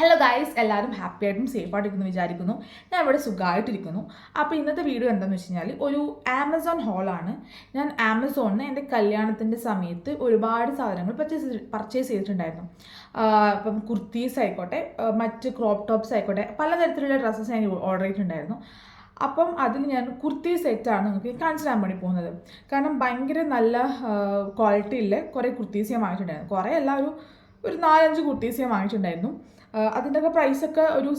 Hello guys എല്ലാവരും happy ആയിട്ടും safe ആയിട്ടിരിക്കുന്നു വിചാരിക്കുന്നു. ഞാൻ ഇവിടെ സുഖമായിട്ടിരിക്കുന്നു. അപ്പോൾ ഇന്നത്തെ വീഡിയോ എന്താണെന്ന് വെച്ച് കഴിഞ്ഞാൽ ഒരു ആമസോൺ ഹോളാണ് ഞാൻ ആമസോണിന് എന്റെ കല്യാണത്തിന്റെ സമയത്ത് ഒരുപാട് സാധനങ്ങൾ പർച്ചേസ് പർച്ചേസ് ചെയ്തിട്ടുണ്ടായിരുന്നു. അപ്പം കുർത്തീസ് ആയിക്കോട്ടെ മറ്റ് ക്രോപ്പ് ടോപ്സ് ആയിക്കോട്ടെ പലതരത്തിലുള്ള ഡ്രസ്സസ് ഞാൻ ഓർഡർ ചെയ്തിട്ടുണ്ടായിരുന്നു. അപ്പം അതിൽ ഞാൻ കുർത്തി സെറ്റാണ് നിങ്ങൾക്ക് കാണിച്ചു തരാൻ വേണ്ടി പോകുന്നത്. കാരണം ഭയങ്കര നല്ല ക്വാളിറ്റിയിൽ കുറേ കുർത്തീസ് ഞാൻ വാങ്ങിയിട്ടുണ്ടായിരുന്നു. കുറേ അല്ല ഒരു നാലഞ്ച് കുർത്തീസ് ഞാൻ വാങ്ങിയിട്ടുണ്ടായിരുന്നു. അതിന്റെയൊക്കെ പ്രൈസൊക്കെ ഒരു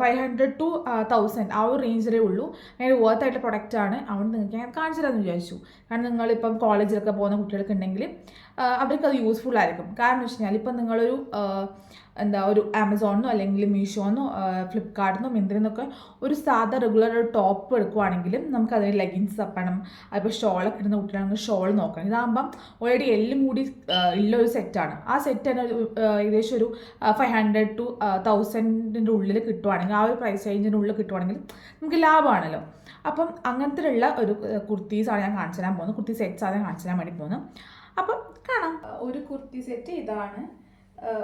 ഫൈവ് ഹൺഡ്രഡ് ടു തൗസൻഡ് ആ ഒരു റേഞ്ചിലേ ഉള്ളൂ. ഭയങ്കര വർത്ത് ആയിട്ടുള്ള പ്രൊഡക്റ്റാണ് അതുകൊണ്ട് നിങ്ങൾക്ക് ഞാൻ കാണിച്ചു തരാമെന്ന് വിചാരിച്ചു. കാരണം നിങ്ങളിപ്പം കോളേജിലൊക്കെ പോകുന്ന കുട്ടികൾക്ക് ഉണ്ടെങ്കിൽ അവർക്ക് അത് യൂസ്ഫുൾ ആയിരിക്കും. കാരണം വെച്ച് കഴിഞ്ഞാൽ ഇപ്പം നിങ്ങളൊരു എന്താ ഒരു ആമസോണിനോ അല്ലെങ്കിൽ മീഷോന്നോ ഫ്ലിപ്കാർട്ടിന്നോ മിന്ത്രിന്നൊക്കെ ഒരു സാധാ റെഗുലർ ഒരു ടോപ്പ് എടുക്കുവാണെങ്കിലും നമുക്ക് അതിന് ലെഗിൻസ് തപ്പണം. അതിപ്പോൾ ഷോളൊക്കെ ഇടുന്ന കുട്ടികളാണെങ്കിൽ ഷോൾ നോക്കണം. ഇതാകുമ്പം ഓൾറെഡി എല്ലും കൂടി ഉള്ള ഒരു സെറ്റാണ് ആ സെറ്റ് തന്നെ ഏകദേശം ഒരു ഫൈവ് ഹൺഡ്രഡ് ടു തൗസൻഡിന്റെ ഉള്ളിൽ കിട്ടുവാണെങ്കിൽ ആ ഒരു പ്രൈസ് റേഞ്ചിന്റെ ഉള്ളിൽ കിട്ടുവാണെങ്കിൽ നമുക്ക് ലാഭമാണല്ലോ. അപ്പം അങ്ങനത്തെയുള്ള ഒരു കുർത്തീസാണ് ഞാൻ കാണിച്ചു തരാൻ പോകുന്നത്. കുർത്തി സെറ്റ്സാണ് ഞാൻ കാണിച്ചു തരാൻ വേണ്ടി പോകുന്നത്. അപ്പം കാണാം. ഒരു കുർത്തി സെറ്റ് ഇതാണ്.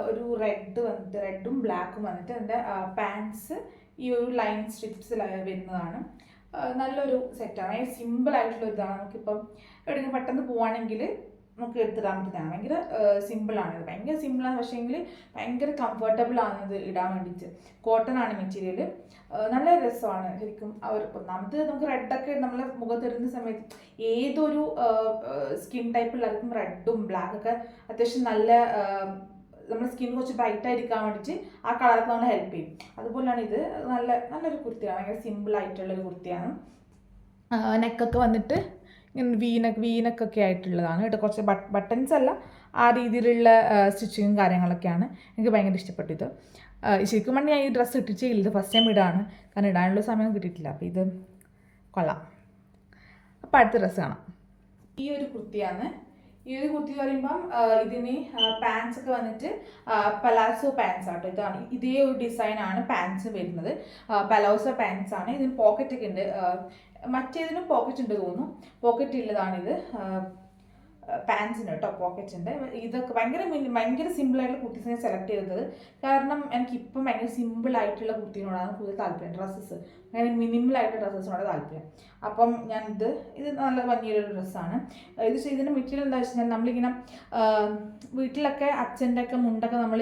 ഒരു റെഡ് വന്നിട്ട് റെഡും ബ്ലാക്കും വന്നിട്ട് അതിന്റെ പാൻസ് ഈ ഒരു ലൈൻ സ്ട്രിപ്സിൽ വരുന്നതാണ്. നല്ലൊരു സെറ്റാണ് സിമ്പിൾ ആയിട്ടുള്ള ഇതാണ്. നമുക്കിപ്പം എവിടെയെങ്കിലും പെട്ടെന്ന് പോവാണെങ്കിൽ നമുക്ക് എടുത്തിടാൻ പറ്റുന്നതാണ് ഭയങ്കര സിമ്പിളാണ് ഇത്. ഭയങ്കര സിമ്പിളാണ് പക്ഷേങ്കിൽ ഭയങ്കര കംഫർട്ടബിൾ ആണ് ഇത് ഇടാൻ വേണ്ടിയിട്ട് കോട്ടൺ ആണ് മെറ്റീരിയൽ നല്ല രസമാണ് ശരിക്കും. അവർ ഒന്നാമത് നമുക്ക് റെഡൊക്കെ നമ്മളെ മുഖത്ത് ഇടുന്ന സമയത്ത് ഏതൊരു സ്കിൻ ടൈപ്പ് ടൈപ്പുള്ളവർക്കും റെഡും ബ്ലാക്കൊക്കെ അത്യാവശ്യം നല്ല നമ്മുടെ സ്കിൻ കുറച്ച് ബ്രൈറ്റ് ആയിരിക്കാൻ വേണ്ടിയിട്ട് ആ കളറൊക്കെ നമ്മളെ ഹെൽപ്പ് ചെയ്യും. അതുപോലെയാണ് ഇത് നല്ല നല്ലൊരു കുർത്തിയാണ്. ഭയങ്കര സിമ്പിൾ ആയിട്ടുള്ളൊരു കുർത്തിയാണ്. നെക്കൊക്കെ വന്നിട്ട് ഇങ്ങനെ വീനക്ക് വീനക്കൊക്കെ ആയിട്ടുള്ളതാണ് കേട്ടോ. കുറച്ച് ബട്ടൺസ് അല്ല ആ രീതിയിലുള്ള സ്റ്റിച്ചിങ്ങും കാര്യങ്ങളൊക്കെയാണ് എനിക്ക് ഭയങ്കര ഇഷ്ടപ്പെട്ടു ഇത് ശരിക്കും പറഞ്ഞാൽ ഞാൻ ഈ ഡ്രസ്സ് ഇല്ല ഇത് ഫസ്റ്റ് ടൈം ഇടാണ്. കാരണം ഇടാനുള്ള സമയം കിട്ടിയിട്ടില്ല. അപ്പോൾ ഇത് കൊള്ളാം. അപ്പോൾ അടുത്ത ഡ്രസ്സ് കാണാം. ഈ ഒരു കുർത്തിയാണ് ഈ ഒരു കുർത്തി എന്ന് പറയുമ്പം ഇതിന് പാൻസ് ഒക്കെ വന്നിട്ട് പലാസോ പാൻസ് ആട്ടോ. ഇതാണ് ഇതേ ഒരു ഡിസൈൻ ആണ് പാൻസ് വരുന്നത്. പലാസോ പാൻസ് ആണ്. ഇതിന് പോക്കറ്റ് ഒക്കെ ഉണ്ട്. മറ്റേതിനും പോക്കറ്റ് ഉണ്ട് തോന്നുന്നു. പോക്കറ്റ് ഉള്ളതാണിത് പാൻസിന് കേട്ടോ പോക്കറ്റിന്റെ ഇതൊക്കെ ഭയങ്കര ഭയങ്കര സിമ്പിളായിട്ടുള്ള കുർത്തീസിനെ സെലക്ട് ചെയ്തത്. കാരണം എനിക്ക് ഇപ്പം ഭയങ്കര സിമ്പിളായിട്ടുള്ള കുർത്തീനോടാണ് കൂടുതൽ താല്പര്യം. ഡ്രസ്സസ് അങ്ങനെ മിനിമൽ ആയിട്ടുള്ള ഡ്രസ്സസിനോട് താല്പര്യം. അപ്പം ഞാൻ ഇത് നല്ല ഭംഗിയുള്ളൊരു ഡ്രസ്സാണ് ഇത് ഇതിന്റെ മെറ്റീരിയൽ എന്താ വെച്ച് കഴിഞ്ഞാൽ നമ്മളിങ്ങനെ വീട്ടിലൊക്കെ അച്ഛന്റെ ഒക്കെ മുണ്ടൊക്കെ നമ്മൾ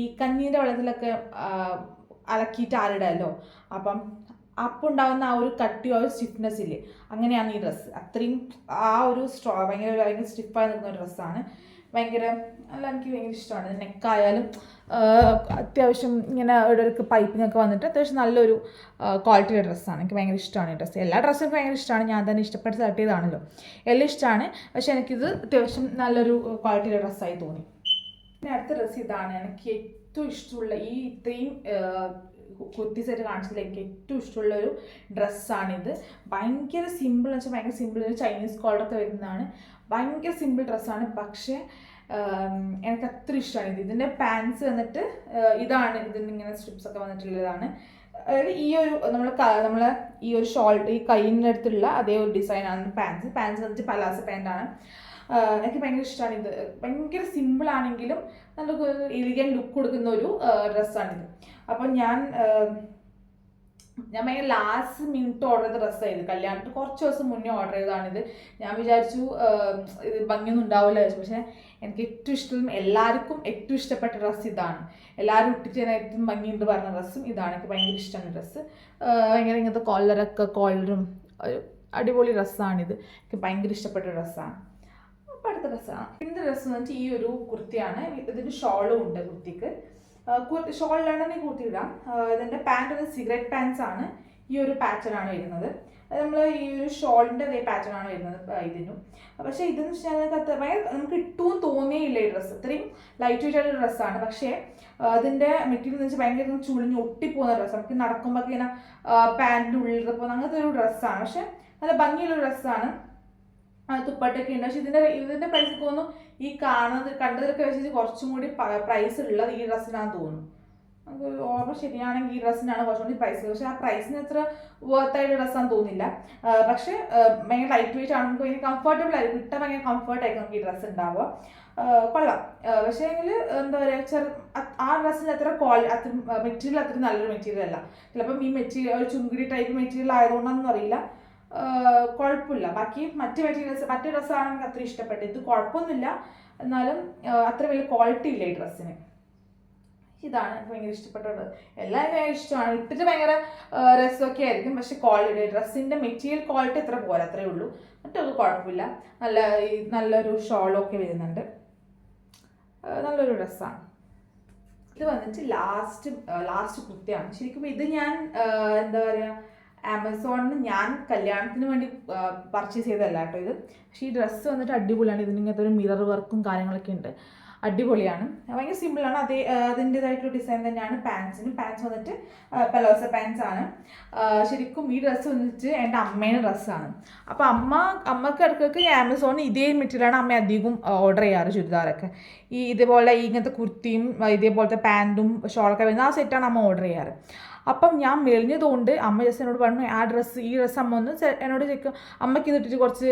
ഈ കഞ്ഞീന്റെ വെള്ളത്തിലൊക്കെ അലക്കിയിട്ട് ആരിടാമല്ലോ അപ്പം അപ്പം ഉണ്ടാകുന്ന ആ ഒരു കട്ടി ആ ഒരു സ്റ്റിഫ്നെസ് ഇല്ലേ? അങ്ങനെയാണ് ഈ ഡ്രസ്സ് അത്രയും ആ ഒരു സ്ട്രോ ഭയങ്കര ഭയങ്കര സ്റ്റിഫായി നിൽക്കുന്ന ഒരു ഡ്രസ്സാണ് ഭയങ്കര അല്ല എനിക്ക് ഭയങ്കര ഇഷ്ടമാണ്. നെക്കായാലും അത്യാവശ്യം ഇങ്ങനെ ഒരു പൈപ്പിംഗ് ഒക്കെ വന്നിട്ട് അത്യാവശ്യം നല്ലൊരു ക്വാളിറ്റിയുടെ ഡ്രസ്സാണ് എനിക്ക് ഭയങ്കര ഇഷ്ടമാണ് ഈ ഡ്രസ്സ് എല്ലാ ഡ്രസ്സും എനിക്ക് ഭയങ്കര ഇഷ്ടമാണ്. ഞാൻ തന്നെ ഇഷ്ടപ്പെട്ട് സെലക്ട് ചെയ്താണല്ലോ എല്ലാം ഇഷ്ടമാണ്. പക്ഷെ എനിക്കിത് അത്യാവശ്യം നല്ലൊരു ക്വാളിറ്റിയുടെ ഡ്രസ്സായി തോന്നി. പിന്നെ അടുത്ത ഡ്രസ്സ് ഇതാണ്. എനിക്ക് ഏറ്റവും ഇഷ്ടമുള്ള ഈ ഇത്രയും കുർത്തി സെറ്റ് കാണിച്ചതിൽ എനിക്ക് ഏറ്റവും ഇഷ്ടമുള്ള ഒരു ഡ്രസ്സാണിത്. ഭയങ്കര സിമ്പിൾ എന്ന് വെച്ചാൽ ഭയങ്കര സിമ്പിൾ ഒരു ചൈനീസ് കോളറൊക്കെ വരുന്നതാണ്. ഭയങ്കര സിമ്പിൾ ഡ്രസ്സാണ്. പക്ഷേ എനിക്ക് അത്ര ഇഷ്ടമാണ് ഇത് ഇതിന്റെ പാൻസ് വന്നിട്ട് ഇതാണ്. ഇതിന് ഇങ്ങനെ സ്ട്രിപ്സ് ഒക്കെ വന്നിട്ടുള്ളതാണ്. അതായത് ഈ ഒരു നമ്മൾ നമ്മൾ ഈ ഒരു ഷോൾ ഈ കൈയിന്റെ അടുത്തുള്ള അതേ ഒരു ഡിസൈനാണ് പാൻസ് പാൻസ് വന്നിട്ട് പലാസ പാന്റാണ് എനിക്ക് ഭയങ്കര ഇഷ്ടമാണ് ഇത്. ഭയങ്കര സിമ്പിൾ ആണെങ്കിലും നമുക്ക് എലിഗൻ ലുക്ക് കൊടുക്കുന്ന ഒരു ഡ്രസ്സാണിത് അപ്പം ഞാൻ ഞാൻ ഭയങ്കര ലാസ്റ്റ് മിനിറ്റ് ഓർഡർ ചെയ്ത ഡ്രസ്സായിരുന്നു കല്യാണത്തിന് കുറച്ച് ദിവസം മുന്നേ ഓർഡർ ചെയ്തതാണിത്. ഞാൻ വിചാരിച്ചു ഇത് ഭംഗിയൊന്നും ഉണ്ടാവില്ല പക്ഷേ എനിക്ക് ഏറ്റവും ഇഷ്ടം എല്ലാവർക്കും ഏറ്റവും ഇഷ്ടപ്പെട്ട ഡ്രസ്സ് ഇതാണ്. എല്ലാവരും ഇട്ടിട്ട് ഞാൻ ഏറ്റവും ഭംഗിയുണ്ട് പറഞ്ഞ ഡ്രസ്സും ഇതാണ്. എനിക്ക് ഭയങ്കര ഇഷ്ടമാണ് ഡ്രസ്സ് ഭയങ്കര ഇങ്ങനത്തെ കോളറൊക്കെ കോളറും ഒരു അടിപൊളി ഡ്രസ്സാണിത് എനിക്ക് ഭയങ്കര ഇഷ്ടപ്പെട്ട ഡ്രസ്സാണ് ഡ്രസ്സാണ് പിന്നെ ഡ്രസ്സ് എന്ന് വെച്ചാൽ ഈ ഒരു കുർത്തിയാണ്. ഇതിന് ഷോളും ഉണ്ട് കുർത്തിക്ക്. ഷോളിലാണ് ഈ കുർത്തി ഇടാം. ഇതിന്റെ പാന്റ് ഒരു സിഗരറ്റ് പാൻസ് ആണ് ഈ ഒരു പാറ്റേൺ ആണ് വരുന്നത്. നമ്മൾ ഈ ഒരു ഷോളിന്റെ അതേ പാറ്റേൺ ആണ് വരുന്നത് ഇതിനും. പക്ഷേ ഇതെന്ന് വെച്ചാൽ അത്ര ഭയങ്കര നമുക്ക് ഇട്ടും തോന്നിയില്ല ഈ ഡ്രസ്സ് ഇത്രയും ലൈറ്റ് വെയിറ്റ് ആയിട്ടുള്ള ഡ്രസ്സാണ് പക്ഷേ അതിന്റെ മെറ്റീരിയൽ എന്ന് വെച്ചാൽ ഭയങ്കര ചുളിഞ്ഞ് ഒട്ടിപ്പോകുന്ന ഡ്രസ്സ് നമുക്ക് നടക്കുമ്പോൾ ഇങ്ങനെ പാന്റിന്റെ ഉള്ളിൽ പോകുന്ന അങ്ങനത്തെ ഒരു ഡ്രസ്സാണ് പക്ഷേ നല്ല ഭംഗിയുള്ള ഡ്രസ്സാണ് തുപ്പട്ടൊക്കെ ഉണ്ട്. പക്ഷെ ഇതിന്റെ ഇതിന്റെ പ്രൈസ് തോന്നുന്നു ഈ കാണുന്നത് കണ്ടതൊക്കെ വെച്ചിട്ട് കുറച്ചും കൂടി പ്രൈസ് ഉള്ളത് ഈ ഡ്രസ്സിനാന്ന് തോന്നുന്നു. നമുക്ക് ഓർമ്മ ശരിയാണെങ്കിൽ ഈ ഡ്രസ്സിനാണ് കുറച്ചും കൂടി പ്രൈസ് പക്ഷെ ആ പ്രൈസിന് അത്ര വർത്തായിട്ട് ഡ്രസ്സാന്ന് തോന്നില്ല പക്ഷെ ഭയങ്കര ലൈറ്റ് വെയിറ്റ് ആണ്. നമുക്ക് ഭയങ്കര കംഫർട്ടബിൾ ആയിരിക്കും. കിട്ടാൻ ഭയങ്കര കംഫർട്ട് ആയിരിക്കും ഈ ഡ്രസ്സ് ഉണ്ടാവുക കൊള്ളാം. പക്ഷേ എങ്കിൽ എന്താ പറയുക ചെറു ആ ഡ്രസ്സിന് അത്ര ക്വാളി അത്ര മെറ്റീരിയൽ അത്ര നല്ലൊരു മെറ്റീരിയൽ അല്ല. ചിലപ്പം ഈ മെറ്റീരിയൽ ഒരു ചുങ്കിടി ടൈപ്പ് മെറ്റീരിയൽ ആയതുകൊണ്ടാണെന്ന് അറിയില്ല കുഴപ്പമില്ല. ബാക്കി മറ്റ് മെറ്റീരിയൽസ് മറ്റു ഡ്രസ്സാണ് എനിക്ക് അത്ര ഇഷ്ടപ്പെട്ടത്. ഇത് കുഴപ്പമൊന്നുമില്ല. എന്നാലും അത്ര വലിയ ക്വാളിറ്റി ഇല്ല ഈ ഡ്രസ്സിന് ഇതാണ് എനിക്ക് ഭയങ്കര ഇഷ്ടപ്പെട്ടത്. എല്ലാം ഭയങ്കര ഇഷ്ടമാണ്. ഇട്ടിട്ട് ഭയങ്കര രസമൊക്കെ ആയിരിക്കും. പക്ഷെ ക്വാളിറ്റി ഡ്രസ്സിന്റെ മെറ്റീരിയൽ ക്വാളിറ്റി ഇത്ര പോലെ അത്രേ ഉള്ളൂ. മറ്റൊരു കുഴപ്പമില്ല. നല്ല നല്ലൊരു ഷോളൊക്കെ വരുന്നുണ്ട്. നല്ലൊരു ഡ്രസ്സാണ്. ഇത് വന്നിട്ട് ലാസ്റ്റ് ലാസ്റ്റ് കുർത്തിയാണ്. ശരിക്കും ഇത് ഞാൻ എന്താ പറയുക ആമസോണിന് ഞാൻ കല്യാണത്തിന് വേണ്ടി പർച്ചേസ് ചെയ്തതല്ല കേട്ടോ ഇത്. പക്ഷേ ഈ ഡ്രസ്സ് വന്നിട്ട് അടിപൊളിയാണ്. ഇതിന് ഇങ്ങനത്തെ ഒരു മിറർ വർക്കും കാര്യങ്ങളൊക്കെ ഉണ്ട്. അടിപൊളിയാണ്. ഭയങ്കര സിമ്പിളാണ് അതേ അതിന്റെതായിട്ടുള്ള ഡിസൈൻ തന്നെയാണ് പാൻസിന് പാൻസ് വന്നിട്ട് പലോസ പാൻസ് ആണ്. ശരിക്കും ഈ ഡ്രസ്സ് വന്നിട്ട് എന്റെ അമ്മേന്റെ ഡ്രസ്സാണ് അപ്പോൾ അമ്മ അമ്മയ്ക്ക് ഇടയ്ക്കൊക്കെ ആമസോണിൽ ഇതേ മെറ്റീരിയലാണ് അമ്മ അധികം ഓർഡർ ചെയ്യാറ് ചുരിദാറൊക്കെ. ഈ ഇതേപോലെ ഇങ്ങനത്തെ കുർത്തിയും ഇതേപോലത്തെ പാന്റും ഷോളൊക്കെ വരുന്ന ആ സെറ്റാണ് അമ്മ ഓർഡർ ചെയ്യാറ്. അപ്പം ഞാൻ മെലിഞ്ഞതുകൊണ്ട് അമ്മ ജസ്റ്റ് എന്നോട് പറഞ്ഞു ആ ഡ്രസ്സ് ഈ ഡ്രസ്സ് അമ്മ ഒന്ന് എന്നോട് ചോദിക്കും അമ്മയ്ക്ക് ഇതിട്ടിട്ട് കുറച്ച്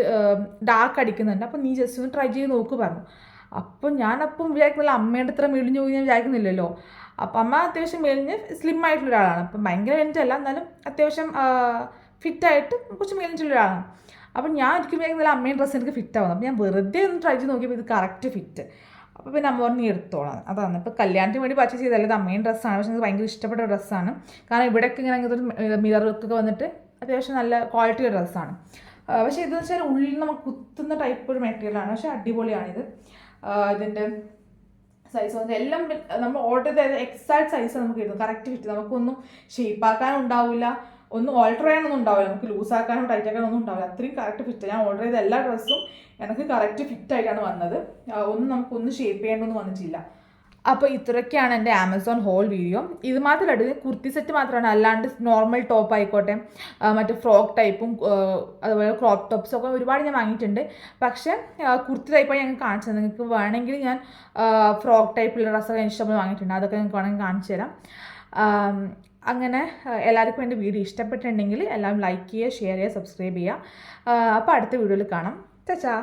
ഡാർക്ക് അടിക്കുന്നുണ്ട്. അപ്പം നീ ജസ്റ്റ് ഒന്ന് ട്രൈ ചെയ്ത് നോക്ക് പറഞ്ഞു. അപ്പം ഞാനപ്പം വിചാരിക്കുന്നില്ല അമ്മയുടെ അത്ര മെലിഞ്ഞു പോയി ഞാൻ വിചാരിക്കുന്നില്ലല്ലോ. അപ്പം അമ്മ അത്യാവശ്യം മെലിഞ്ഞ് സ്ലിം ആയിട്ടുള്ള ഒരാളാണ്. അപ്പം ഭയങ്കര അല്ല എന്നാലും അത്യാവശ്യം ഫിറ്റായിട്ട് കുറച്ച് മെലിഞ്ഞിട്ടുള്ള ഒരാളാണ്. അപ്പം ഞാൻ ഒരിക്കലും വിചാരിക്കുന്നില്ല അമ്മയുടെ ഡ്രസ്സ് എനിക്ക് ഫിറ്റ് ആവുന്നു. അപ്പം ഞാൻ വെറുതെ ഒന്ന് ട്രൈ ചെയ്ത് നോക്കിയപ്പോൾ ഇത് കറക്റ്റ് ഫിറ്റ് അപ്പോൾ പിന്നെ അമ്മ പറഞ്ഞ് എടുത്തോളാം. അതാണ് ഇപ്പോൾ കല്യാണത്തിന് വേണ്ടി പർച്ചേസ് ചെയ്തല്ല ഇത് അമ്മയും ഡ്രസ്സാണ്. പക്ഷേ എനിക്ക് ഭയങ്കര ഇഷ്ടപ്പെട്ട ഡ്രസ്സാണ്. കാരണം ഇവിടെയൊക്കെ ഇങ്ങനെ ഇങ്ങനത്തെ മിറർ ഒക്കെ വന്നിട്ട് അത്യാവശ്യം നല്ല ക്വാളിറ്റി ഡ്രസ്സാണ്. പക്ഷേ ഇതെന്ന് വെച്ചാൽ ഉള്ളിൽ നമുക്ക് കുത്തുന്ന ടൈപ്പ് ഒരു മെറ്റീരിയലാണ് പക്ഷേ അടിപൊളിയാണിത്. ഇതിന്റെ സൈസ് വന്നിട്ട് എല്ലാം നമ്മൾ ഓർഡർ ചെയ്ത എക്സാക്ട് സൈസ് നമുക്ക് കിട്ടും കറക്റ്റ് കിട്ടും. നമുക്കൊന്നും ഷേപ്പ് ആക്കാൻ ഉണ്ടാവില്ല ഒന്നും ഓൾട്ടർ ചെയ്യാനൊന്നും ഉണ്ടാവില്ല. നമുക്ക് ലൂസ് ആക്കാനോ ടൈറ്റ് ആക്കാനോ ഒന്നും ഉണ്ടാവില്ല. അത്രയും കറക്റ്റ് ഫിറ്റ് ഞാൻ ഓർഡർ ചെയ്ത എല്ലാ ഡ്രസ്സും എനിക്ക് കറക്റ്റ് ഫിറ്റ് ആയിട്ടാണ് വന്നത്. ഒന്നും നമുക്കൊന്നും ഷേപ്പ് ചെയ്യേണ്ടൊന്നും വന്നിട്ടില്ല. അപ്പോൾ ഇത്രയൊക്കെയാണ് എന്റെ ആമസോൺ ഹോൾ വീഡിയോ ഇത് മാത്രമല്ല കുർത്തി സെറ്റ് മാത്രമാണ്. അല്ലാണ്ട് നോർമൽ ടോപ്പ് ആയിക്കോട്ടെ മറ്റേ ഫ്രോക്ക് ടൈപ്പും അതുപോലെ ക്രോപ്പ് ടോപ്സും ഒക്കെ ഒരുപാട് ഞാൻ വാങ്ങിയിട്ടുണ്ട്. പക്ഷേ കുർത്തി ടൈപ്പാണ് ഞാൻ കാണിച്ചത്. നിങ്ങൾക്ക് വേണമെങ്കിൽ ഞാൻ ഫ്രോക്ക് ടൈപ്പുള്ള ഡ്രസ്സൊക്കെ ഇഷ്ടംപോലെ വാങ്ങിയിട്ടുണ്ട്. അതൊക്കെ നിങ്ങൾക്ക് വേണമെങ്കിൽ കാണിച്ചു തരാം അങ്ങനെ എല്ലാവർക്കും എന്റെ വീഡിയോ ഇഷ്ടപ്പെട്ടിട്ടുണ്ടെങ്കിൽ എല്ലാം ലൈക്ക് ചെയ്യുക ഷെയർ ചെയ്യുക സബ്സ്ക്രൈബ് ചെയ്യുക. അപ്പോൾ അടുത്ത വീഡിയോയിൽ കാണാം. ചാ.